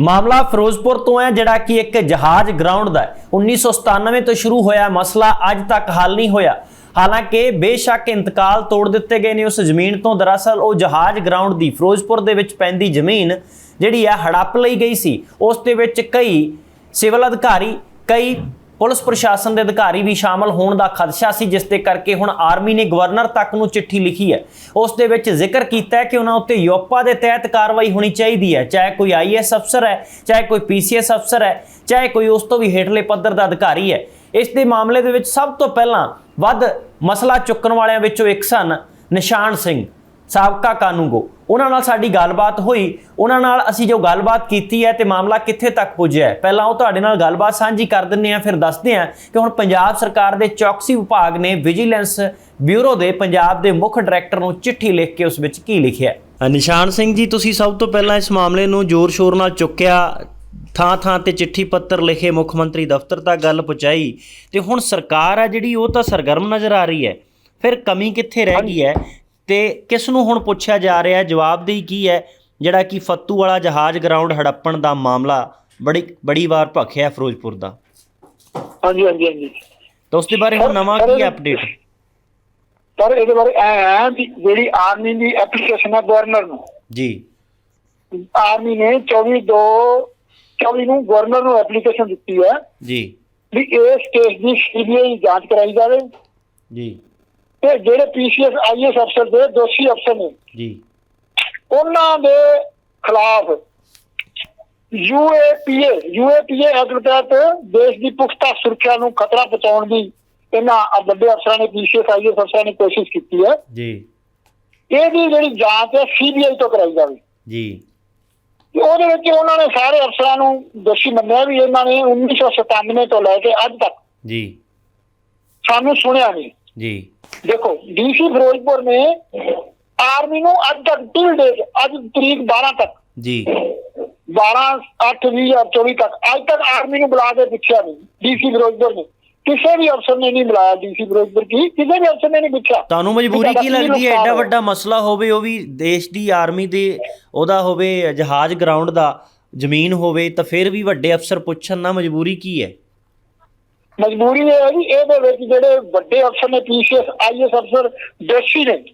ਮਾਮਲਾ ਫਿਰੋਜ਼ਪੁਰ ਤੋਂ ਹੈ, ਜਿਹੜਾ ਕਿ ਇੱਕ ਜਹਾਜ਼ ਗਰਾਊਂਡ ਦਾ ਹੈ। 1997 ਤੋਂ ਸ਼ੁਰੂ ਹੋਇਆ ਮਸਲਾ, ਅੱਜ ਤੱਕ ਹੱਲ ਨਹੀਂ ਹੋਇਆ। ਹਾਲਾਂਕਿ, ਬੇਸ਼ੱਕ ਇੰਤਕਾਲ ਤੋੜ ਦਿੱਤੇ ਗਏ ਨੇ ਉਸ ਜ਼ਮੀਨ ਤੋਂ। ਦਰਅਸਲ, ਉਹ ਜਹਾਜ਼ ਗਰਾਊਂਡ ਦੀ ਫਿਰੋਜ਼ਪੁਰ ਦੇ ਵਿੱਚ ਪੈਂਦੀ ਜ਼ਮੀਨ ਜਿਹੜੀ ਹੈ ਹੜੱਪ ਲਈ ਗਈ ਸੀ। ਉਸ ਦੇ ਵਿੱਚ ਕਈ ਸਿਵਲ ਅਧਿਕਾਰੀ, ਕਈ ਪੁਲਿਸ ਪ੍ਰਸ਼ਾਸਨ ਦੇ ਅਧਿਕਾਰੀ ਵੀ ਸ਼ਾਮਲ ਹੋਣ ਦਾ ਖਦਸ਼ਾ ਸੀ, ਜਿਸ ਦੇ ਕਰਕੇ ਹੁਣ ਆਰਮੀ ਨੇ ਗਵਰਨਰ ਤੱਕ ਨੂੰ ਚਿੱਠੀ ਲਿਖੀ ਹੈ। ਉਸ ਦੇ ਵਿੱਚ ਜ਼ਿਕਰ ਕੀਤਾ ਹੈ ਕਿ ਉਹਨਾਂ ਉੱਤੇ ਯੋਪਾ ਦੇ ਤਹਿਤ ਕਾਰਵਾਈ ਹੋਣੀ ਚਾਹੀਦੀ ਹੈ, ਚਾਹੇ ਕੋਈ ਆਈਐਸ ਅਫਸਰ ਹੈ, ਚਾਹੇ ਕੋਈ ਪੀਸੀਐਸ ਅਫਸਰ ਹੈ, ਚਾਹੇ ਕੋਈ ਉਸ ਤੋਂ ਵੀ ਹੇਠਲੇ ਪੱਧਰ ਦਾ ਅਧਿਕਾਰੀ ਹੈ। ਇਸ ਦੇ ਮਾਮਲੇ ਦੇ ਵਿੱਚ ਸਭ ਤੋਂ ਪਹਿਲਾਂ ਵੱਧ ਮਸਲਾ ਚੁੱਕਣ ਵਾਲਿਆਂ ਵਿੱਚੋਂ ਇੱਕ ਸਨ ਨਿਸ਼ਾਨ ਸਿੰਘ, ਸਾਬਕਾ ਕਾਨੂੰਗੋ। ਉਹਨਾਂ ਨਾਲ ਸਾਡੀ ਗੱਲਬਾਤ ਹੋਈ। ਉਹਨਾਂ ਨਾਲ ਅਸੀਂ ਜੋ ਗੱਲਬਾਤ ਕੀਤੀ ਹੈ ਤੇ ਮਾਮਲਾ ਕਿੱਥੇ ਤੱਕ ਪੁੱਜਿਆ ਹੈ? ਪਹਿਲਾਂ ਉਹ ਤੁਹਾਡੇ ਨਾਲ ਗੱਲਬਾਤ ਸਾਂਝੀ ਕਰ ਦਿੰਨੇ ਆ ਫਿਰ ਦੱਸਦੇ ਆ ਕਿ ਹੁਣ ਪੰਜਾਬ ਸਰਕਾਰ ਦੇ ਚੌਕਸੀ ਵਿਭਾਗ ਨੇ ਵਿਜੀਲੈਂਸ ਬਿਊਰੋ ਦੇ ਪੰਜਾਬ ਦੇ ਮੁੱਖ ਡਾਇਰੈਕਟਰ ਨੂੰ ਚਿੱਠੀ ਲਿਖ ਕੇ ਉਸ ਵਿੱਚ ਕੀ ਲਿਖਿਆ ਨਿਸ਼ਾਨ ਸਿੰਘ ਜੀ, ਤੁਸੀਂ ਸਭ ਤੋਂ ਪਹਿਲਾਂ ਇਸ ਮਾਮਲੇ ਨੂੰ ਜ਼ੋਰ ਸ਼ੋਰ ਨਾਲ ਚੁੱਕਿਆ। ਥਾਂ ਥਾਂ ਤੇ ਚਿੱਠੀ ਪੱਤਰ ਲਿਖੇ, ਮੁੱਖ ਮੰਤਰੀ ਦਫ਼ਤਰ ਤੱਕ ਗੱਲ ਪਹੁੰਚਾਈ ਤੇ ਹੁਣ ਸਰਕਾਰ ਆ ਜਿਹੜੀ, ਉਹ ਤਾਂ ਸਰਗਰਮ ਨਜ਼ਰ ਆ ਰਹੀ ਹੈ। ਫਿਰ ਕਮੀ ਕਿੱਥੇ ਰਹਿ ਗਈ ਹੈ? ਤੇ ਕਿਸ ਨੂੰ ਹੁਣ ਪੁੱਛਿਆ ਜਾ ਰਿਹਾ ਹੈ? ਜਵਾਬਦੇਹੀ ਕੀ ਹੈ? ਜਿਹੜਾ ਕਿ ਫੱਤੂ ਵਾਲਾ ਜਹਾਜ਼ ਗਰਾਊਂਡ ਹੜੱਪਣ ਦਾ ਮਾਮਲਾ ਬੜੀ ਬੜੀ ਵਾਰ ਭਖਿਆ ਫਿਰੋਜ਼ਪੁਰ ਦਾ। ਹਾਂਜੀ ਹਾਂਜੀ ਹਾਂਜੀ। ਤਾਂ ਉਸ ਦੇ ਬਾਰੇ ਹੁਣ ਨਵਾਂ ਕੀ ਅਪਡੇਟ ਪਰ ਇਹਦੇ ਬਾਰੇ ਐ ਹੈ ਵੀ ਜਿਹੜੀ ਆਰਮੀ ਦੀ ਐਪਲੀਕੇਸ਼ਨ ਹੈ ਗਵਰਨਰ ਨੂੰ। ਜੀ। ਆਰਮੀ ਨੇ 24 2 24 ਨੂੰ ਗਵਰਨਰ ਨੂੰ ਐਪਲੀਕੇਸ਼ਨ ਦਿੱਤੀ ਹੈ ਜੀ। ਵੀ ਇਸ ਕੇਸ ਦੀ ਸੀਬੀਆਈ ਜਾਂਚ ਕਰਾਈ ਜਾਵੇ। ਜੀ। ਤੇ ਜਿਹੜੇ ਪੀਸੀਐਸ ਆਈਐਸ ਅਫਸਰ ਦੇ ਦੋਸ਼ੀ ਅਫਸਰ ਨੇ ਜੀ। ਉਹਨਾਂ ਦੇ ਖਿਲਾਫ ਯੂਏਪੀਏ ਯੂਏਪੀਏ ਐਕਟ ਤਹਿਤ ਦੇਸ਼ ਦੀ ਪੁਖਤਾ ਸੁਰੱਖਿਆ ਨੂੰ ਖਤਰਾ ਪਹੁੰਚਾਉਣ ਦੀ ਇਹਨਾਂ ਵੱਡੇ ਅਫਸਰਾਂ ਨੇ ਪੀਸੀਐਸ ਆਈਐਸ ਅਫਸਰਾਂ ਨੇ ਕੋਸ਼ਿਸ਼ ਕੀਤੀ ਹੈ। ਜੀ। ਇਹਦੀ ਜਿਹੜੀ ਜਾਂਚ ਹੈ ਸੀਬੀਆਈ ਤੋਂ ਕਰਾਈ ਜਾਵੇ। ਜੀ। ਤੇ ਉਹਦੇ ਵਿੱਚ ਉਹਨਾਂ ਨੇ ਸਾਰੇ ਅਫਸਰਾਂ ਨੂੰ ਦੋਸ਼ੀ ਮੰਨਿਆ ਵੀ ਇਹਨਾਂ ਨੇ 1997 ਤੋਂ ਲੈ ਕੇ ਅੱਜ ਤੱਕ ਜੀ। ਸਾਨੂੰ ਸੁਣਿਆ ਨਹੀਂ। ਜੀ। ਦੇਖੋ ਡੀਸੀ ਫਿਰੋਜ਼ਪੁਰ ਨੇ ਆਰਮੀ ਨੂੰ ਅੱਜ ਤੱਕ ਟਿਲ ਡੇਟ ਅੱਜ ਤਰੀਕ 12 ਤੱਕ। ਜੀ। 12 8 2024 ਤੱਕ। ਅੱਜ ਤੱਕ ਆਰਮੀ ਨੂੰ ਬੁਲਾ ਕੇ ਪੁੱਛਿਆ ਨਹੀਂ ਡੀਸੀ ਫਿਰੋਜ਼ਪੁਰ ਨੇ। ਕਿਸੇ ਵੀ ਅਫਸਰ ਨੇ ਨਹੀਂ ਬੁਲਾਇਆ ਡੀਸੀ ਫਿਰੋਜ਼ਪੁਰ ਕੀ ਕਿਸੇ ਵੀ ਅਫਸਰ ਨੇ ਨਹੀਂ ਪੁੱਛਿਆ। ਤੁਹਾਨੂੰ ਮਜਬੂਰੀ ਕੀ ਲੱਗਦੀ ਹੈ? ਐਡਾ। ਵੱਡਾ ਮਸਲਾ ਹੋਵੇ ਉਹ ਵੀ ਦੇਸ਼ ਦੀ ਆਰਮੀ ਦੇ ਉਹਦਾ ਹੋਵੇ ਜਹਾਜ਼ ਗਰਾਊਂਡ ਦਾ ਜ਼ਮੀਨ ਹੋਵੇ ਤਾਂ ਫਿਰ ਵੀ ਵੱਡੇ ਅਫਸਰ ਪੁੱਛਣ ਨਾ ਮਜਬੂਰੀ ਕੀ ਹੈ? ਮਜਬੂਰੀ ਇਹ ਹੈ ਵੀ ਇਹਦੇ ਵਿੱਚ ਜਿਹੜੇ ਵੱਡੇ ਅਫਸਰ ਨੇ ਪੀਸੀਐਸ ਆਈਐਸ ਅਫਸਰ ਦੋਸ਼ੀ ਨੇ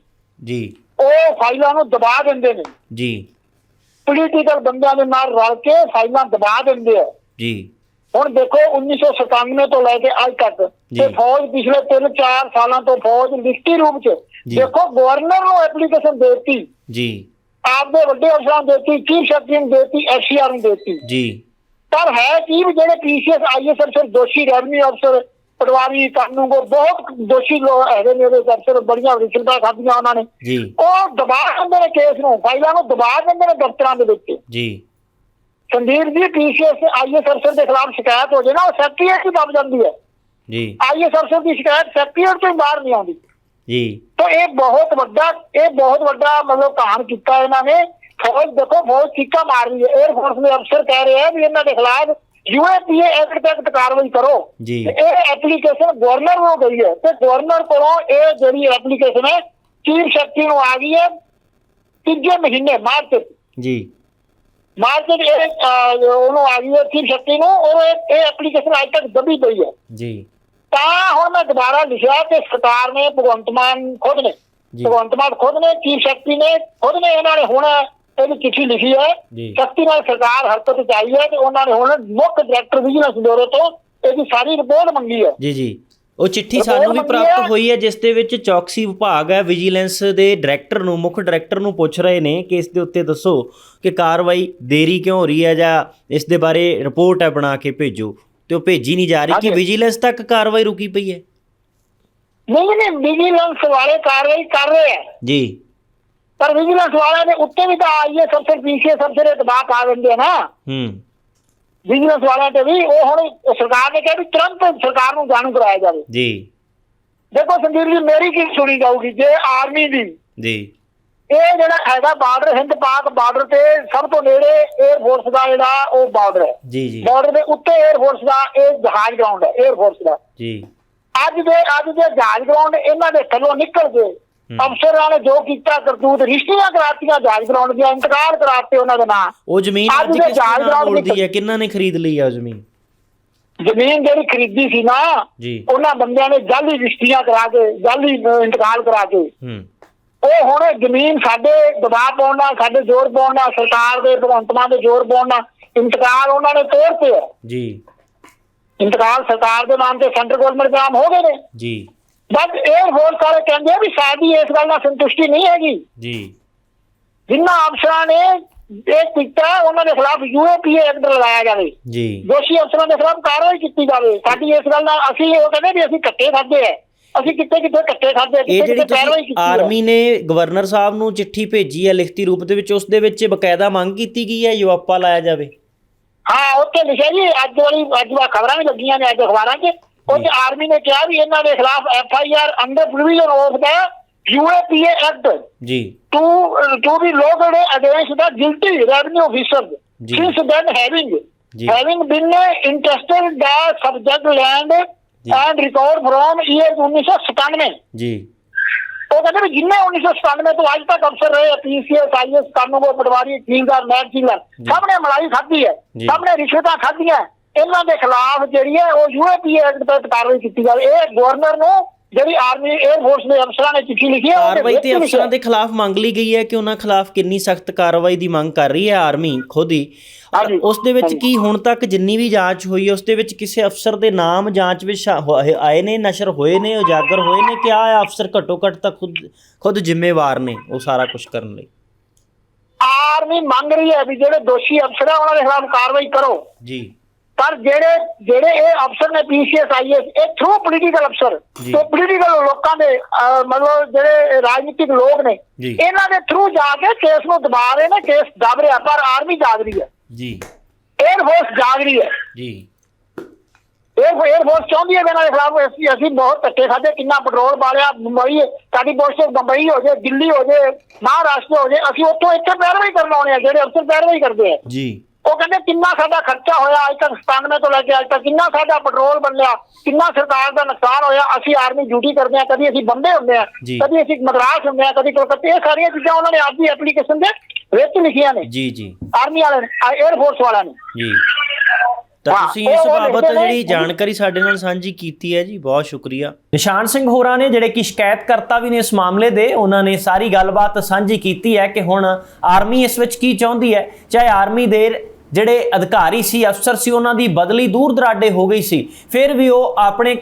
ਜੀ। ਉਹ ਫਾਈਲਾਂ ਨੂੰ ਦਬਾ ਦਿੰਦੇ ਨੇ। ਜੀ। ਪੋਲੀਟੀਕਲ ਬੰਦਿਆਂ ਦੇ ਨਾਲ ਰਲ ਕੇ ਫਾਈਲਾਂ ਦਬਾ ਦਿੰਦੇ ਆ। ਜੀ। ਹੁਣ ਦੇਖੋ 1997 ਤੋਂ ਲੈ ਕੇ ਅੱਜ ਤੱਕ ਜੀ। ਤੇ ਫੌਜ ਪਿਛਲੇ 3-4 ਸਾਲਾਂ ਤੋਂ ਫੌਜ ਲਿਖਤੀ ਰੂਪ 'ਚ। ਜੀ। ਦੇਖੋ ਗਵਰਨਰ ਨੂੰ ਐਪਲੀਕੇਸ਼ਨ ਦੇਤੀ। ਜੀ। ਆਪਦੇ ਵੱਡੇ ਅਫਸਰਾਂ ਦੇਤੀ ਚੀਫ ਸੈਕਟਰੀ ਨੂੰ ਦੇਤੀ ਐਸਸੀਆਰ ਨੂੰ ਦੇਤੀ। ਜੀ। ਪਰ ਹੈ ਕੀ ਜਿਹੜੇ ਪੀਸੀਐਸ ਆਈਐਸ ਅਫਸਰ ਦੋਸ਼ੀ ਰੈਵਨਿਊ ਅਫਸਰ ਪਟਵਾਰੀ ਕਾਨੂੰਗੋ ਬਹੁਤ ਦੋਸ਼ੀ ਲੋਕ ਹੈਗੇ ਨੇ ਉਹਦੇ ਅਫਸਰ ਬੜੀਆਂ ਰਿਸ਼ਵਤਾਂ ਖਾਧੀਆਂ ਉਹਨਾਂ ਨੇ। ਜੀ। ਉਹ ਦਬਾ ਦਿੰਦੇ ਨੇ ਕੇਸ ਨੂੰ ਫਾਈਲਾਂ ਨੂੰ ਦਬਾ ਦਿੰਦੇ ਨੇ ਦਫ਼ਤਰਾਂ ਦੇ ਵਿੱਚ। ਜੀ। ਸੰਦੀਪ ਜੀ ਪੀਸੀਐਸ ਆਈਐਸ ਅਫਸਰ ਦੇ ਖਿਲਾਫ ਸ਼ਿਕਾਇਤ ਹੋ ਜੇ ਨਾ ਉਹ ਸੈਕਟਰੀਏਟ ਹੀ ਦਬ ਜਾਂਦੀ ਹੈ। ਜੀ। ਆਈਐਸ ਅਫਸਰ ਦੀ ਸ਼ਿਕਾਇਤ ਸੈਕਟਰੀਏਟ ਤੋਂ ਹੀ ਬਾਹਰ ਨਹੀਂ ਆਉਂਦੀ। ਜੀ। ਤਾਂ ਇਹ ਬਹੁਤ ਵੱਡਾ ਇਹ ਬਹੁਤ ਵੱਡਾ ਮਤਲਬ ਕਾਂਡ ਕੀਤਾ ਇਹਨਾਂ ਨੇ। ਫੌਜ ਦੇਖੋ ਫੌਜ ਚੀਕਾ ਮਾਰ ਰਹੀ ਹੈ। 에ਅਰ ਫੋਰਸ ਦੇ ਅਫਸਰ ਕਹਿ ਰਹੇ ਆ ਵੀ ਇਹਨਾਂ ਦੇ ਖਿਲਾਫ ਯੂਏਪੀਏ ਐਕਟ ਤਹਿਤ ਕਾਰਵਾਈ ਕਰੋ। ਇਹ ਐਪਲੀਕੇਸ਼ਨ ਗਵਰਨਰ ਨੂੰ ਗਈ ਹੈ। ਤੇ ਗਵਰਨਰ ਕੋਲੋਂ ਇਹ ਜਿਹੜੀ ਐਪਲੀਕੇਸ਼ਨ ਹੈ ਚੀਫ ਸੈਕਟਰੀ ਨੂੰ ਆ ਗਈ ਹੈ ਤੀਜੇ ਮਹੀਨੇ ਮਾਰਚ। ਜੀ। ਮਾਰਚ ਇਹ ਉਹਨੂੰ ਆ ਗਈ ਹੈ ਚੀਫ ਸੈਕਟਰੀ ਨੂੰ ਔਰ ਇਹ ਐਪਲੀਕੇਸ਼ਨ ਅਜੇ ਤੱਕ ਦਬੀ ਪਈ ਹੈ। ਜੀ। ਤਾਂ ਹੁਣ ਮੈਂ ਦੁਬਾਰਾ ਲਿਖਿਆ ਕਿ ਸਰਕਾਰ ਨੇ ਭਗਵੰਤ ਮਾਨ ਖੁਦ ਨੇ। ਭਗਵੰਤ ਮਾਨ ਖੁਦ ਨੇ ਚੀਫ ਸੈਕਟਰੀ ਨੇ ਖੁਦ ਨੇ ਇਹਨਾਂ ਨੇ ਹੁਣ ਇਹਦੀ ਚਿੱਠੀ ਲਿਖੀ ਹੈ। ਜੀ। ਸਖਤੀ ਨਾਲ ਸਰਕਾਰ ਹਰਕਤ ਚ ਆਈ ਹੈ ਤੇ ਉਹਨਾਂ ਨੇ ਹੁਣ ਮੁੱਖ ਡਾਇਰੈਕਟਰ ਵਿਜੀਲੈਂਸ ਬਿਊਰੋ ਤੋਂ ਇਹਦੀ ਸਾਰੀ ਰਿਪੋਰਟ ਮੰਗੀ ਹੈ। ਜੀ ਜੀ। ਉਹ ਚਿੱਠੀ ਰਿਪੋਰਟ ਸਾਨੂੰ ਵੀ ਮੰਗੀ ਪ੍ਰਾਪਤ। ਹੋਈ ਹੈ ਜਿਸ ਦੇ ਵਿੱਚ ਚੌਕਸੀ ਵਿਭਾਗ ਹੈ ਵਿਜੀਲੈਂਸ ਦੇ ਡਾਇਰੈਕਟਰ ਨੂੰ ਮੁੱਖ ਡਾਇਰੈਕਟਰ ਨੂੰ ਪੁੱਛ ਰਹੇ ਨੇ ਕਿ ਇਸ ਦੇ ਉੱਤੇ ਦੱਸੋ ਕਿ ਕਾਰਵਾਈ ਦੇਰੀ ਕਿਉਂ ਹੋ ਰਹੀ ਹੈ ਜਾਂ ਇਸ ਦੇ ਬਾਰੇ ਰਿਪੋਰਟ ਹੈ ਬਣਾ ਕੇ ਭੇਜੋ। ਤੇ ਉਹ ਭੇਜੀ ਨਹੀਂ ਜਾ ਰਹੀ ਕਿ ਹਾਂਜੀ। ਵਿਜੀਲੈਂਸ ਤੱਕ ਕਾਰਵਾਈ ਰੁਕੀ ਪਈ ਹੈ। ਨਹੀਂ ਨਹੀਂ ਵਿਜੀਲੈਂਸ ਵਾਲੇ ਕਾਰਵਾਈ ਕਰ ਰਹੇ ਹੈ। ਜੀ। पर विजिलेंस वाला ने उतने भी तो आइए सबसे पीछे सबसे रेट बात आ देंगे ना ਬਿਜ਼ਨਸ ਵਾਲਿਆਂ ਤੇ ਵੀ ਉਹ ਹੁਣ ਸਰਕਾਰ ਨੇ ਕਿਹਾ ਵੀ ਤੁਰੰਤ ਸਰਕਾਰ ਨੂੰ ਜਾਣੂ ਕਰਾਇਆ ਜਾਵੇ। ਜੀ। ਦੇਖੋ ਸੰਦੀਪ ਜੀ ਮੇਰੀ ਕੀ ਸੁਣੀ ਜਾਊਗੀ ਜੇ ਆਰਮੀ ਦੀ। ਜੀ। ਇਹ ਜਿਹੜਾ ਹੈਗਾ ਬਾਰਡਰ ਹਿੰਦ ਪਾਕ ਬਾਰਡਰ ਤੇ ਸਭ ਤੋਂ ਨੇੜੇ 에ਅਰ ਫੋਰਸ ਦਾ ਜਿਹੜਾ ਉਹ ਬਾਰਡਰ ਹੈ। ਜੀ ਜੀ। ਬਾਰਡਰ ਦੇ ਉੱਤੇ 에ਅਰ ਫੋਰਸ ਦਾ ਇਹ ਜਹਾਜ਼ ਗਰਾਊਂਡ ਹੈ 에ਅਰ ਫੋਰਸ ਦਾ। ਜੀ। ਅੱਜ ਦੇ ਅੱਜ ਦੇ ਜਹਾਜ਼ ਗਰਾਊਂਡ ਇਹਨਾਂ ਦੇ ਥੱਲੋਂ ਨਿਕਲ ਕੇ ਅਫਸਰਾਂ ਨੇ ਜੋ ਕੀਤਾ ਕਰਤੂਤ ਰਿਸ਼ਤੀਆਂ ਕਰਾਤੀਆਂ ਜਹਾਜ਼ ਗਰਾਊਂਡ ਦੀਆਂ ਇੰਤਕਾਲ ਕਰਾਤੇ ਉਹਨਾਂ ਦੇ ਨਾਂ। ਉਹ ਜ਼ਮੀਨ ਅੱਜ ਕਿਸ ਨਾਲ ਬੋਲਦੀ ਹੈ? ਕਿੰਨਾਂ ਨੇ ਖਰੀਦ ਲਈ ਆ ਜ਼ਮੀਨ? ਜ਼ਮੀਨ ਜਿਹੜੀ ਖਰੀਦੀ ਸੀ ਨਾ ਉਹਨਾਂ ਬੰਦਿਆਂ ਨੇ ਜਾਲੀ ਰਿਸ਼ਤੀਆਂ ਕਰਾ ਕੇ ਜਾਲੀ ਇੰਤਕਾਲ ਕਰਾ ਕੇ। ਉਹ ਹੁਣ ਜ਼ਮੀਨ ਸਾਡੇ ਦਬਾਅ ਪਾਉਣ ਨਾਲ ਸਾਡੇ ਜ਼ੋਰ ਪਾਉਣ ਨਾਲ ਸਰਕਾਰ ਦੇ ਭਗਵੰਤ ਦੇ ਜ਼ੋਰ ਪਾਉਣ ਨਾਲ ਇੰਤਕਾਲ ਉਹਨਾਂ ਨੇ ਤੋੜਤੇ ਹੈ ਜੀ। ਇੰਤਕਾਲ ਸਰਕਾਰ ਦੇ ਨਾਮ ਤੇ ਸੈਂਟਰ ਗਵਰਨਮੈਂਟ ਦੇ ਨਾਮ ਹੋ ਗਏ ਨੇ। ਜੀ। ਅਰ ਫੋਰਸ ਵਾਲੇ ਕਹਿੰਦੇ ਆ ਵੀ ਸਾਡੀ ਇਸ ਗੱਲ ਨਾਲ ਸੰਤੁਸ਼ਟੀ ਨਹੀਂ ਹੈਗੀ। ਜੀ। ਜਿਨ੍ਹਾਂ ਅਫਸਰਾਂ ਨੇ ਇਹ ਕੀਤਾ ਉਹਨਾਂ ਦੇ ਖਿਲਾਫ ਯੂਏਪੀਏ ਐਕਟ ਲਗਾਇਆ ਜਾਵੇ। ਜੀ। ਦੋਸ਼ੀ ਅਫਸਰਾਂ ਦੇ ਖਿਲਾਫ ਕਾਰਵਾਈ ਕੀਤੀ ਜਾਵੇ। ਸਾਡੀ ਇਸ ਗੱਲ ਨਾਲ ਅਸੀਂ ਉਹ ਕਹਿੰਦੇ ਵੀ ਅਸੀਂ ਕੱਟੇ ਖਾਦੇ ਆ ਅਸੀਂ ਕਿੱਥੇ ਕਿੱਥੇ ਕੱਟੇ ਖਾਦੇ ਇਹ ਜਿਹੜੀ ਤੁਸੀਂ ਆਰਮੀ ਨੇ ਗਵਰਨਰ ਸਾਹਿਬ ਨੂੰ ਚਿੱਠੀ ਭੇਜੀ ਹੈ ਲਿਖਤੀ ਰੂਪ ਦੇ ਵਿੱਚ ਉਸ ਦੇ ਵਿੱਚ ਬਕਾਇਦਾ ਮੰਗ ਕੀਤੀ ਗਈ ਹੈ ਯੂਆਪਾ ਲਾਇਆ ਜਾਵੇ। ਹਾਂ ਉੱਥੇ ਲਿਖਿਆ ਜੀ ਅੱਜ ਵਾਲੀ ਅੱਜ ਵਾ ਖਬਰਾਂ ਵੀ ਲੱਗੀਆਂ ਨੇ ਅੱਜ ਅਖਬਾਰਾਂ 'ਚ। ਉਹ ਆਰਮੀ ਨੇ ਕਿਹਾ ਵੀ ਇਹਨਾਂ ਦੇ ਖਿਲਾਫ F I R under provision of the UAPA act ਜੀ be logged against the guilty revenue officers ਜੀ। since then having ਜੀ। having been interested the subject land ਜੀ। and record from year 1997 ਜੀ ਉਹ ਕਹਿੰਦੇ ਵੀ ਜਿੰਨੇ 1997 ਤੋਂ ਅੱਜ ਤੱਕ ਅਫਸਰ ਰਹੇ ਪੀਸੀਐਸ ਆਈਐਸ ਕਾਨੂੰਗੋ ਪਟਵਾਰੀ ਤਹਿਸੀਲਦਾਰ ਮਹਿਤਸੀਲਦਾਰ ਜੀ। ਸਭ ਨੇ ਮਲਾਈ ਖਾਧੀ ਹੈ ਨੇ ਰਿਸ਼ਵਤਾਂ ਖਾਧੀਆਂ ਇਹਨਾਂ ਦੇ ਖਿਲਾਫ ਜਿਹੜੀ ਹੈ ਉਹ ਯੂਏਪੀਏ ਐਕਟ ਤਹਿਤ ਕਾਰਵਾਈ ਕੀਤੀ ਜਾਵੇ ਇਹ ਗਵਰਨਰ ਨੂੰ ਜਿਹੜੀ ਆਰਮੀ 에ਅਰ ਫੋਰਸ ਦੇ ਅਫਸਰਾਂ ਨੇ ਚਿੱਠੀ ਲਿਖੀ ਹੈ ਕਾਰਵਾਈ ਤੇ ਅਫਸਰਾਂ ਦੇ ਖਿਲਾਫ ਮੰਗ ਲਈ ਗਈ ਹੈ ਕਿ ਉਹਨਾਂ ਖਿਲਾਫ ਕਿੰਨੀ ਸਖਤ ਕਾਰਵਾਈ ਦੀ ਮੰਗ ਕਰ ਰਹੀ ਹੈ ਆਰਮੀ ਖੁਦ ਹੀ। ਉਸ ਦੇ ਵਿੱਚ। ਕੀ ਹੁਣ ਤੱਕ ਜਿੰਨੀ ਵੀ ਜਾਂਚ ਹੋਈ ਹੈ ਉਸ ਦੇ ਵਿੱਚ ਕਿਸੇ ਅਫਸਰ ਦੇ ਨਾਮ ਜਾਂਚ ਵਿੱਚ ਆਏ ਨੇ ਨਸ਼ਰ ਹੋਏ ਨੇ ਉਜਾਗਰ ਹੋਏ ਨੇ ਕਿ ਆ ਅਫਸਰ ਘੱਟੋ ਘੱਟ ਤਾਂ ਖੁਦ ਖੁਦ ਜ਼ਿੰਮੇਵਾਰ ਨੇ ਉਹ ਸਾਰਾ ਕੁਝ ਕਰਨ ਲਈ? ਆਰਮੀ ਮੰਗ ਰਹੀ ਹੈ ਵੀ ਜਿਹੜੇ ਦੋਸ਼ੀ ਅਫਸਰ ਆ ਉਹਨਾਂ ਦੇ ਖਿਲਾਫ ਕਾਰਵਾਈ ਕਰੋ। ਜੀ। ਪਰ ਜਿਹੜੇ ਜਿਹੜੇ ਇਹ ਅਫਸਰ ਨੇ ਪੀਸੀਐਸ ਆਈਐਸ ਇਹ ਥਰੂ ਪੋਲੀਟੀਕਲ ਅਫਸਰ। ਤੇ ਪੋਲੀਟੀਕਲ ਲੋਕਾਂ ਦੇ ਮਤਲਬ ਜਿਹੜੇ ਰਾਜਨੀਤਿਕ ਲੋਕ ਨੇ ਇਹਨਾਂ ਦੇ ਥਰੂ ਜਾ ਕੇ ਕੇਸ ਨੂੰ ਦਬਾ ਰਹੇ ਨੇ ਕੇਸ ਦਬ ਰਿਹਾ ਪਰ ਆਰਮੀ ਜਾਗ ਰਹੀ ਹੈ। ਜੀ। 에ਅਰ ਫੋਰਸ ਜਾਗ ਰਹੀ ਹੈ। ਜੀ। ਇਹ 에ਅਰ ਫੋਰਸ ਚਾਹੁੰਦੀ ਹੈ ਇਹਨਾਂ ਦੇ ਖਿਲਾਫ ਅਸੀਂ ਅਸੀਂ ਬਹੁਤ ਧੱਕੇ ਖਾਦੇ ਕਿੰਨਾ ਪੈਟਰੋਲ ਬਾਲਿਆ ਮੁੰਬਈ ਸਾਡੀ ਪੁਲਿਸ ਬੰਬਈ ਹੋ ਜੇ ਦਿੱਲੀ ਹੋ ਜੇ ਮਹਾਰਾਸ਼ਟਰ ਹੋ ਜੇ ਅਸੀਂ ਉੱਥੋਂ ਇੱਥੇ ਪੈਰਵਾਈ ਕਰਨ ਆਉਣੇ ਆ ਜਿਹੜੇ ਅਫਸਰ ਪੈਰਵਾਈ ਕਰਦੇ ਆ। ਜੀ। ਉਹ ਕਹਿੰਦੇ ਕਿੰਨਾ ਸਾਡਾ ਖਰਚਾ ਹੋਇਆ ਅੱਜ ਤੱਕ 97 ਤੋਂ ਲੈ ਕੇ ਅੱਜ ਤੱਕ ਕਿੰਨਾ ਸਾਡਾ ਪੈਟਰੋਲ ਬੰਨਿਆ ਕਿੰਨਾ ਸਰਕਾਰ ਦਾ ਨੁਕਸਾਨ ਹੋਇਆ ਅਸੀਂ ਆਰਮੀ ਡਿਊਟੀ ਕਰਦੇ ਆ ਕਦੀ ਅਸੀਂ ਬੰਬੇ ਹੁੰਦੇ ਆ ਜੀ। ਕਦੀ ਅਸੀਂ ਮਦਰਾਸ ਹੁੰਦੇ ਆ ਕਦੀ ਕੋਲਕਾਤਾ ਇਹ ਸਾਰੀਆਂ ਚੀਜ਼ਾਂ ਉਹਨਾਂ ਨੇ ਆਪਦੀ ਐਪਲੀਕੇਸ਼ਨ ਦੇ ਵਿੱਚ ਲਿਖੀਆਂ ਨੇ। ਜੀ ਜੀ। ਆਰਮੀ ਵਾਲਿਆਂ ਨੇ 에ਅਰ ਫੋਰਸ ਵਾਲਿਆਂ ਨੇ। ਜੀ। ਤਾਂ ਤੁਸੀਂ ਇਸ ਬਾਬਤ ਜਿਹੜੀ ਜਾਣਕਾਰੀ ਸਾਡੇ ਨਾਲ ਸਾਂਝੀ ਕੀਤੀ ਹੈ ਜੀ ਬਹੁਤ ਸ਼ੁਕਰੀਆ। ਨਿਸ਼ਾਨ ਸਿੰਘ ਹੋਰਾਂ ਨੇ ਜਿਹੜੇ ਕਿ ਸ਼ਿਕਾਇਤਕਰਤਾ ਵੀ ਨੇ ਇਸ ਮਾਮਲੇ ਦੇ ਉਹਨਾਂ ਨੇ ਸਾਰੀ ਗੱਲਬਾਤ ਸਾਂਝੀ ਕੀਤੀ ਹੈ ਕਿ ਹੁਣ ਆਰਮੀ ਇਸ ਵਿੱਚ ਕੀ ਚਾਹੁੰਦੀ ਹੈ। ਚਾਹੇ ਆਰਮੀ ਦੇ ਜਿਹੜੇ ਅਧਿਕਾਰੀ ਸੀ ਅਫਸਰ ਸੀ ਉਹਨਾਂ ਦੀ ਬਦਲੀ ਦੂਰ ਦਰਾਡੇ ਹੋ ਗਈ ਸੀ। ਫਿਰ ਵੀ ਉਹ ਆਪਣੇ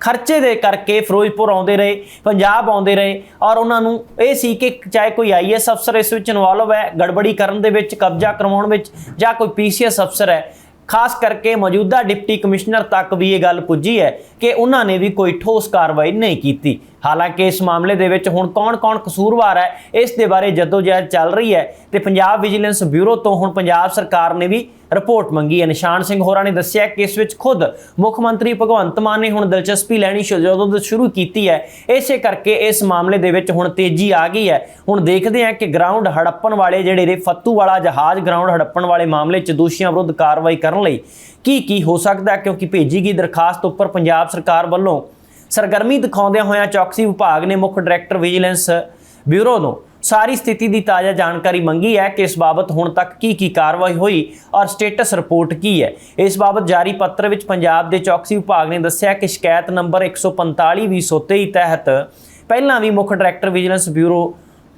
ਖਰਚੇ ਦੇ ਕਰਕੇ ਫਿਰੋਜ਼ਪੁਰ ਆਉਂਦੇ ਰਹੇ ਪੰਜਾਬ ਆਉਂਦੇ ਰਹੇ ਔਰ ਉਹਨਾਂ ਨੂੰ ਇਹ ਸੀ ਕਿ ਚਾਹੇ ਕੋਈ ਆਈਐਸ ਅਫਸਰ ਇਸ ਵਿੱਚ ਇਨਵੋਲਵ ਹੈ ਗੜਬੜੀ ਕਰਨ ਦੇ ਵਿੱਚ ਕਬਜ਼ਾ ਕਰਵਾਉਣ ਵਿੱਚ ਜਾਂ ਕੋਈ ਪੀਸੀਐਸ ਅਫਸਰ ਹੈ ਖਾਸ ਕਰਕੇ ਮੌਜੂਦਾ ਡਿਪਟੀ ਕਮਿਸ਼ਨਰ ਤੱਕ ਵੀ ਇਹ ਗੱਲ ਪੁੱਜੀ ਹੈ ਕਿ ਉਹਨਾਂ ਨੇ ਵੀ ਕੋਈ ਠੋਸ ਕਾਰਵਾਈ ਨਹੀਂ ਕੀਤੀ। ਹਾਲਾਂਕਿ ਇਸ ਮਾਮਲੇ ਦੇ ਵਿੱਚ ਹੁਣ ਕੌਣ-ਕੌਣ ਕਸੂਰਵਾਰ ਹੈ, ਇਸ ਦੇ ਬਾਰੇ ਜਦੋਜਹਿਦ ਚੱਲ ਰਹੀ ਹੈ ਤੇ ਪੰਜਾਬ ਵਿਜੀਲੈਂਸ ਬਿਊਰੋ ਤੋਂ ਹੁਣ ਪੰਜਾਬ ਸਰਕਾਰ ਨੇ ਵੀ ਰਿਪੋਰਟ ਮੰਗੀ ਹੈ। ਨਿਸ਼ਾਨ ਸਿੰਘ ਹੋਰਾਂ ਨੇ ਦੱਸਿਆ ਕਿ ਇਸ ਵਿੱਚ ਖੁਦ ਮੁੱਖ ਮੰਤਰੀ ਭਗਵੰਤ ਮਾਨ ਨੇ ਹੁਣ ਦਿਲਚਸਪੀ ਲੈਣੀ ਜਦੋਂ ਤੋਂ ਸ਼ੁਰੂ ਕੀਤੀ ਹੈ, ਇਸੇ ਕਰਕੇ ਇਸ ਮਾਮਲੇ ਦੇ ਵਿੱਚ ਹੁਣ ਤੇਜ਼ੀ ਆ ਗਈ ਹੈ। ਹੁਣ ਦੇਖਦੇ ਹਾਂ ਕਿ ਗਰਾਊਂਡ ਹੜੱਪਣ ਵਾਲੇ ਜਿਹੜੇ ਨੇ ਫੱਤੂ ਵਾਲਾ ਜਹਾਜ਼ ਗਰਾਊਂਡ ਹੜੱਪਣ ਵਾਲੇ ਮਾਮਲੇ 'ਚ ਦੋਸ਼ੀਆਂ ਵਿਰੁੱਧ ਕਾਰਵਾਈ ਕਰਨ ਲਈ ਕੀ ਕੀ ਹੋ ਸਕਦਾ ਕਿਉਂਕਿ ਭੇਜੀ ਗਈ ਦਰਖਾਸਤ ਉੱਪਰ ਪੰਜਾਬ ਸਰਕਾਰ ਵੱਲੋਂ ਸਰਗਰਮੀ ਦਿਖਾਉਂਦਿਆਂ ਹੋਇਆਂ ਚੌਕਸੀ ਵਿਭਾਗ ਨੇ ਮੁੱਖ ਡਾਇਰੈਕਟਰ ਵਿਜੀਲੈਂਸ ਬਿਊਰੋ ਨੂੰ ਸਾਰੀ ਸਥਿਤੀ ਦੀ ਤਾਜ਼ਾ ਜਾਣਕਾਰੀ ਮੰਗੀ ਹੈ ਕਿ ਇਸ ਬਾਬਤ ਹੁਣ ਤੱਕ ਕੀ ਕੀ ਕਾਰਵਾਈ ਹੋਈ ਔਰ ਸਟੇਟਸ ਰਿਪੋਰਟ ਕੀ ਹੈ। ਇਸ ਬਾਬਤ ਜਾਰੀ ਪੱਤਰ ਵਿੱਚ ਪੰਜਾਬ ਦੇ ਚੌਕਸੀ ਵਿਭਾਗ ਨੇ ਦੱਸਿਆ ਕਿ ਸ਼ਿਕਾਇਤ ਨੰਬਰ 145-223 ਤਹਿਤ ਪਹਿਲਾਂ ਵੀ ਮੁੱਖ ਡਾਇਰੈਕਟਰ ਵਿਜੀਲੈਂਸ ਬਿਊਰੋ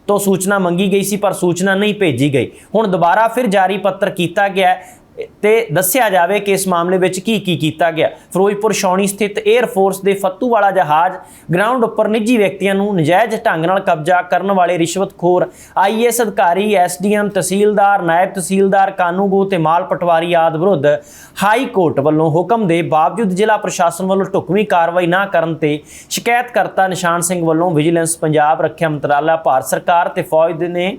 ਤੋਂ ਸੂਚਨਾ ਮੰਗੀ ਗਈ ਸੀ, ਪਰ ਸੂਚਨਾ ਨਹੀਂ ਭੇਜੀ ਗਈ। ਹੁਣ ਦੁਬਾਰਾ ਫਿਰ ਜਾਰੀ ਪੱਤਰ ਕੀਤਾ ਗਿਆ ਤੇ ਦੱਸਿਆ ਜਾਵੇ ਕਿ ਇਸ ਮਾਮਲੇ ਵਿੱਚ ਕੀ ਕੀ ਕੀਤਾ ਗਿਆ। ਫਿਰੋਜ਼ਪੁਰ ਛਾਉਣੀ ਸਥਿਤ 에ਅਰ ਫੋਰਸ ਦੇ ਫੱਤੂ ਵਾਲਾ ਜਹਾਜ਼ ਗਰਾਊਂਡ ਉੱਪਰ ਨਿੱਜੀ ਵਿਅਕਤੀਆਂ ਨੂੰ ਨਜਾਇਜ਼ ਢੰਗ ਨਾਲ ਕਬਜ਼ਾ ਕਰਨ ਵਾਲੇ ਰਿਸ਼ਵਤਖੋਰ ਆਈਐਸ ਅਧਿਕਾਰੀ ਐਸਡੀਐਮ ਤਹਿਸੀਲਦਾਰ, ਨਾਇਬ ਤਹਿਸੀਲਦਾਰ, ਕਾਨੂੰਗੋ ਤੇ ਮਾਲ ਪਟਵਾਰੀ ਆਦਿ ਵਿਰੁੱਧ ਹਾਈ ਕੋਰਟ ਵੱਲੋਂ ਹੁਕਮ ਦੇ ਬਾਵਜੂਦ ਜ਼ਿਲ੍ਹਾ ਪ੍ਰਸ਼ਾਸਨ ਵੱਲੋਂ ਢੁਕਵੀਂ ਕਾਰਵਾਈ ਨਾ ਕਰਨ ਤੇ ਸ਼ਿਕਾਇਤਕਰਤਾ ਨਿਸ਼ਾਨ ਸਿੰਘ ਵੱਲੋਂ ਵਿਜੀਲੈਂਸ ਪੰਜਾਬ ਰੱਖਿਆ ਮੰਤਰਾਲਾ, ਭਾਰਤ ਸਰਕਾਰ ਤੇ ਫੌਜ ਦੇ ਨੇ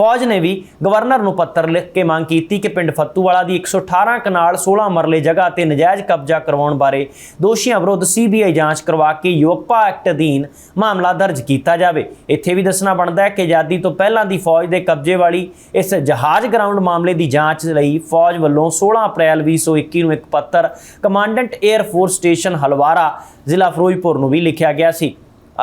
ਫੌਜ ਨੇ ਵੀ ਗਵਰਨਰ ਨੂੰ ਪੱਤਰ ਲਿਖ ਕੇ ਮੰਗ ਕੀਤੀ ਕਿ ਪਿੰਡ ਫੱਤੂਵਾਲਾ ਦੀ 118 ਕਨਾਲ 16 ਮਰਲੇ ਜਗ੍ਹਾ ਤੇ ਨਜਾਇਜ਼ ਕਬਜ਼ਾ ਕਰਵਾਉਣ ਬਾਰੇ ਦੋਸ਼ੀਆਂ ਵਿਰੁੱਧ ਸੀਬੀਆਈ ਜਾਂਚ ਕਰਵਾ ਕੇ ਯੋਪਾ ਐਕਟ ਅਧੀਨ ਮਾਮਲਾ ਦਰਜ ਕੀਤਾ ਜਾਵੇ। ਇੱਥੇ ਵੀ ਦੱਸਣਾ ਬਣਦਾ ਹੈ ਕਿ ਆਜ਼ਾਦੀ ਤੋਂ ਪਹਿਲਾਂ ਦੀ ਫੌਜ ਦੇ ਕਬਜ਼ੇ ਵਾਲੀ ਇਸ ਜਹਾਜ਼ ਗਰਾਊਂਡ ਮਾਮਲੇ ਦੀ ਜਾਂਚ ਲਈ ਫੌਜ ਵੱਲੋਂ 16 ਅਪ੍ਰੈਲ 2021 ਨੂੰ ਇੱਕ ਪੱਤਰ commandant air force station Halwara ਜ਼ਿਲ੍ਹਾ ਫਿਰੋਜ਼ਪੁਰ ਨੂੰ ਵੀ ਲਿਖਿਆ ਗਿਆ ਸੀ।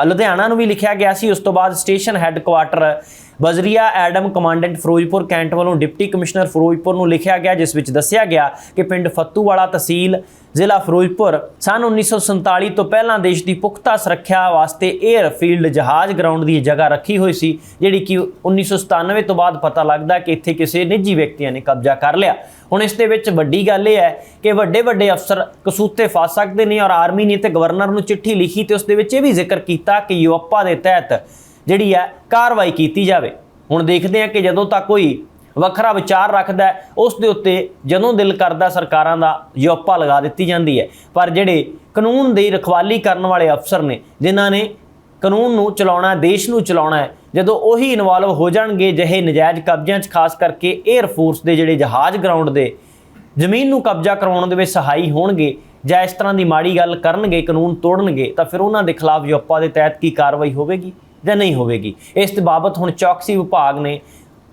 ਲੁਧਿਆਣਾ ਨੂੰ ਵੀ ਲਿਖਿਆ ਗਿਆ ਸੀ। ਉਸ ਤੋਂ ਬਾਅਦ ਸਟੇਸ਼ਨ ਹੈੱਡਕੁਆਟਰ ਬਜ਼ਰੀਆ ਐਡਮ, ਕਮਾਂਡੈਂਟ ਫਿਰੋਜ਼ਪੁਰ ਕੈਂਟ ਵੱਲੋਂ ਡਿਪਟੀ ਕਮਿਸ਼ਨਰ ਫਿਰੋਜ਼ਪੁਰ ਨੂੰ ਲਿਖਿਆ ਗਿਆ, ਜਿਸ ਵਿੱਚ ਦੱਸਿਆ ਗਿਆ ਕਿ ਪਿੰਡ ਫੱਤੂਵਾਲਾ ਤਹਿਸੀਲ, ਜ਼ਿਲ੍ਹਾ ਫਿਰੋਜ਼ਪੁਰ ਸਨ 1947 ਤੋਂ ਪਹਿਲਾਂ ਦੇਸ਼ ਦੀ ਪੁਖਤਾ ਸੁਰੱਖਿਆ ਵਾਸਤੇ 에ਅਰ ਫੀਲਡ ਜਹਾਜ਼ ਗਰਾਊਂਡ ਦੀ ਜਗ੍ਹਾ ਰੱਖੀ ਹੋਈ ਸੀ, ਜਿਹੜੀ ਕਿ 1997 ਤੋਂ ਬਾਅਦ ਪਤਾ ਲੱਗਦਾ ਕਿ ਇੱਥੇ ਕਿਸੇ ਨਿੱਜੀ ਵਿਅਕਤੀਆਂ ਨੇ ਕਬਜ਼ਾ ਕਰ ਲਿਆ। ਹੁਣ ਇਸ ਦੇ ਵਿੱਚ ਵੱਡੀ ਗੱਲ ਇਹ ਹੈ ਕਿ ਵੱਡੇ ਵੱਡੇ ਅਫਸਰ ਕਸੂਤੇ ਫਸ ਸਕਦੇ ਨੇ ਔਰ ਆਰਮੀ ਨੇ ਤੇ ਗਵਰਨਰ ਨੂੰ ਚਿੱਠੀ ਲਿਖੀ ਤੇ ਉਸ ਦੇ ਵਿੱਚ ਇਹ ਵੀ ਜ਼ਿਕਰ ਕੀਤਾ ਕਿ ਯੂਐਪਾ ਦੇ ਤਹਿਤ ਜਿਹੜੀ ਹੈ ਕਾਰਵਾਈ ਕੀਤੀ ਜਾਵੇ। ਹੁਣ ਦੇਖਦੇ ਹਾਂ ਕਿ ਜਦੋਂ ਤੱਕ ਕੋਈ ਵੱਖਰਾ ਵਿਚਾਰ ਰੱਖਦਾ ਉਸ ਦੇ ਉੱਤੇ ਜਦੋਂ ਦਿਲ ਕਰਦਾ ਸਰਕਾਰਾਂ ਦਾ ਯੋਪਾ ਲਗਾ ਦਿੱਤੀ ਜਾਂਦੀ ਹੈ। ਪਰ ਜਿਹੜੇ ਕਾਨੂੰਨ ਦੀ ਰਖਵਾਲੀ ਕਰਨ ਵਾਲੇ ਅਫਸਰ ਨੇ, ਜਿਨ੍ਹਾਂ ਨੇ ਕਾਨੂੰਨ ਨੂੰ ਚਲਾਉਣਾ, ਦੇਸ਼ ਨੂੰ ਚਲਾਉਣਾ ਹੈ ਜਦੋਂ ਉਹੀ ਇਨਵੋਲਵ ਹੋ ਜਾਣਗੇ ਜਿਹੇ ਨਜਾਇਜ਼ ਕਬਜ਼ਿਆਂ 'ਚ, ਖਾਸ ਕਰਕੇ 에ਅਰ ਫੋਰਸ ਦੇ ਜਿਹੜੇ ਜਹਾਜ਼ ਗਰਾਊਂਡ ਦੇ, ਜ਼ਮੀਨ ਨੂੰ ਕਬਜ਼ਾ ਕਰਵਾਉਣ ਦੇ ਵਿੱਚ ਸਹਾਈ ਹੋਣਗੇ ਜਾਂ ਇਸ ਤਰ੍ਹਾਂ ਦੀ ਮਾੜੀ ਗੱਲ ਕਰਨਗੇ, ਕਾਨੂੰਨ ਤੋੜਨਗੇ, ਤਾਂ ਫਿਰ ਉਹਨਾਂ ਦੇ ਖਿਲਾਫ ਯੋਪਾ ਦੇ ਤਹਿਤ ਕੀ ਕਾਰਵਾਈ ਹੋਵੇਗੀ ਜਾਂ ਨਹੀਂ ਹੋਵੇਗੀ? ਇਸ ਦੇ ਬਾਬਤ ਹੁਣ ਚੌਕਸੀ ਵਿਭਾਗ ਨੇ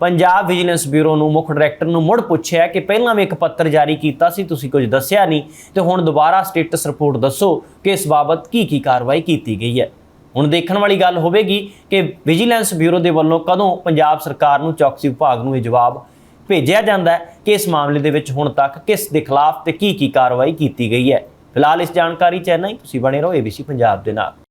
ਪੰਜਾਬ ਵਿਜੀਲੈਂਸ ਬਿਊਰੋ ਨੂੰ ਮੁੱਖ ਡਾਇਰੈਕਟਰ ਨੂੰ ਮੁੜ ਪੁੱਛਿਆ ਕਿ ਪਹਿਲਾਂ ਵੀ ਇੱਕ ਪੱਤਰ ਜਾਰੀ ਕੀਤਾ ਸੀ, ਤੁਸੀਂ ਕੁਝ ਦੱਸਿਆ ਨਹੀਂ, ਤੇ ਹੁਣ ਦੁਬਾਰਾ ਸਟੇਟਸ ਰਿਪੋਰਟ ਦੱਸੋ ਕਿ ਇਸ ਬਾਬਤ ਕੀ ਕੀ ਕਾਰਵਾਈ ਕੀਤੀ ਗਈ ਹੈ। ਹੁਣ ਦੇਖਣ ਵਾਲੀ ਗੱਲ ਹੋਵੇਗੀ ਕਿ ਵਿਜੀਲੈਂਸ ਬਿਊਰੋ ਦੇ ਵੱਲੋਂ ਕਦੋਂ ਪੰਜਾਬ ਸਰਕਾਰ ਨੂੰ ਚੌਕਸੀ ਵਿਭਾਗ ਨੂੰ ਇਹ ਜਵਾਬ ਭੇਜਿਆ ਜਾਂਦਾ ਹੈ, ਕਿ ਇਸ ਮਾਮਲੇ ਦੇ ਵਿੱਚ ਹੁਣ ਤੱਕ ਕਿਸ ਦੇ ਖਿਲਾਫ ਤੇ ਕੀ ਕੀ ਕਾਰਵਾਈ ਕੀਤੀ ਗਈ ਹੈ। ਫਿਲਹਾਲ ਇਸ ਜਾਣਕਾਰੀ ਚ ਇੰਨਾ ਹੀ। ਤੁਸੀਂ ਬਣੇ ਰਹੋ ABC ਪੰਜਾਬ ਦੇ ਨਾਲ।